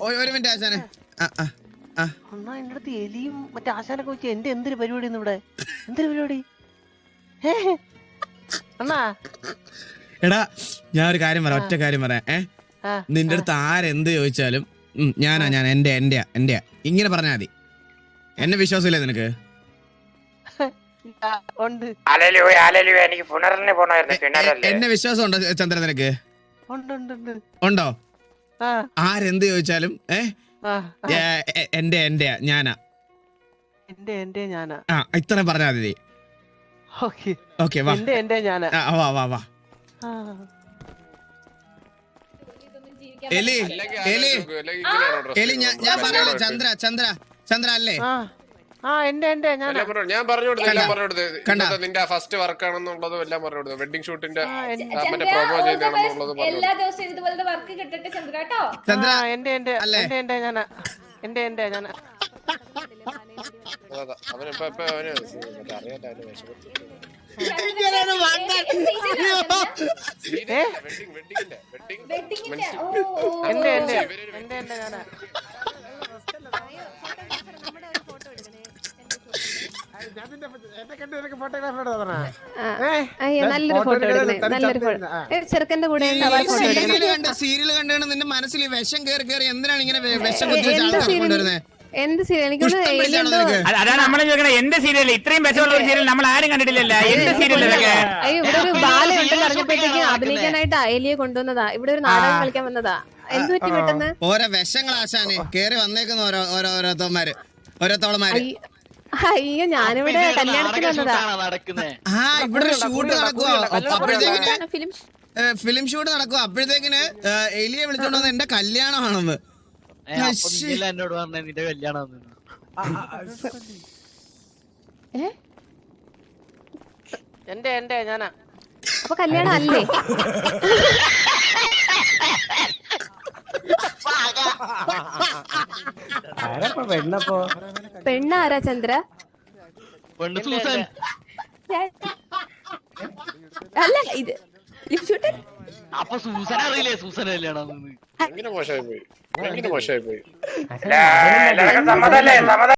ഒരു മിനിറ്റ് ആശാനെ. അണ്ണാ എന്റെ അടുത്ത് എലിയും മറ്റേ ആശാനൊക്കെ വെച്ച് എന്റെ എന്തൊരു പരിപാടി ഇവിടെ? എന്തൊരു പരിപാടി? അണ്ണാ. എടാ ഞാൻ ഒരു കാര്യം പറയാം ഒറ്റ കാര്യം പറയാം. ഏ? ആ, നിന്റെ അടുത്ത് ആരെന്ത് ചോദിച്ചാലും ഞാനാ ഞാൻ എന്റെ എന്റെയാ എന്റെയാ ഇങ്ങനെ പറഞ്ഞാ മതി. എന്നെ വിശ്വാസമില്ലേ നിനക്ക്? എന്നെ വിശ്വാസം ഉണ്ടോ ചന്ദ്ര നിനക്ക്? ഉണ്ട് ആരെന്ത് ചോദിച്ചാലും ഏ? എന്റെ എന്റെയാ ഞാനാ. എന്റെ എന്റെ ഞാനാ. ആ ഇത്ര പറഞ്ഞാൽ മതി. ഓക്കെ. ഓക്കെ വാ. എന്റെ എന്റെ ഞാനാ. വാ വാ വാ. ആ. എലി എലി. എലി ഞാൻ ഞാൻ പറയാലോ ചന്ദ്ര ചന്ദ്ര ചന്ദ്ര അല്ലേ? ഞാൻ പറഞ്ഞു കൊടുത്തു എല്ലാം പറഞ്ഞു കൊടുത്തു നിന്റെ ഫസ്റ്റ് വർക്ക് ആണെന്നുള്ളതും എല്ലാം പറഞ്ഞു കൊടുത്തു വെഡിങ് ഷൂട്ടിന്റെ മറ്റേ പ്രൊമോ. പറഞ്ഞു എല്ലാ ദിവസവും ഇതുപോലത്തെ വർക്ക് കിട്ടട്ടെ ചന്ദ്ര കേട്ടോ? ചന്ദ്ര എന്റെ എന്റെ? എന്റെ എന്റെ ഞാനാ. എന്റെ എന്റെ അതാ, അവനിപ്പോ ഇപ്പൊ അവന് ഓ. എന്റെ എന്റെ എന്റെ എന്റെ അയ്യോ നല്ലൊരു ഫോട്ടോ എടുക്കണേ നല്ലൊരു ഫോട്ടോ ചെറുക്കന്റെ കൂടെ സീരിയൽ സീരിയൽ കണ്ടാണ് നിന്റെ മനസ്സിൽ വിഷം കയറി കയറി എന്തിനാണ് ഇങ്ങനെ വിഷം കൊണ്ടുവരുന്നത് എന്ത് സീരിയൽ പിടിച്ചാണോ എലിയെന്തോ നമ്മളെ ചോദിക്കണേ എന്ത് സീരിയൽ ഇത്രയും വിഷമുള്ള ഒരു സീരിയൽ നമ്മൾ ആരും കണ്ടിട്ടില്ലല്ലോ. എന്ത് സീരിയൽ ഇതൊക്കെ? ഇവിടെ ഒരു ബാല ഉണ്ടെന്ന് അറിഞ്ഞപ്പോഴത്തേക്ക് അഭിനയിക്കാനായിട്ട് അയലിയെ കൊണ്ടുവന്നതാ. ഇവിടെ ഒരു നാടകം കളിക്കാൻ വന്നതാ. എന്ത് പറ്റി പെട്ടെന്ന്? ഓരോ വിഷങ്ങൾ ആശാനെ കേറി വന്നേക്കുന്ന ഓരോ ഓരോ ഓരോരുത്തന്മാര് ഓരോത്തോളമാര് അയ്യ- ഞാനിവിടെ കല്യാണത്തിന് വന്നതാ. ആ ഇവിടെ ഒരു ഷൂട്ട് നടക്കുക അപ്പോഴത്തേക്കിന് ഫിലിം ഫിലിം ഷൂട്ട് നടക്കുക അപ്പോഴത്തേക്കിന് എലിയെ വിളിച്ചോണ്ട് എന്റെ കല്യാണമാണെന്ന്. എന്നോട് പറഞ്ഞ നിന്റെ കല്യാണം എന്റെ എന്റെ ഞാനാ. അപ്പൊ കല്യാണം അല്ലേ പെണ്ണാരാ ചന്ദ്ര? പെണ്ണ് സൂസൻ. അല്ല ഇത് അപ്പൊ സൂസൻ അറിയില്ലേ? സൂസൻ കല്യാണം ഭയങ്കര മോശമായി പോയി. മോശമായി പോയി. എല്ലാവർക്കും സമ്മതല്ലേ സമ്മതം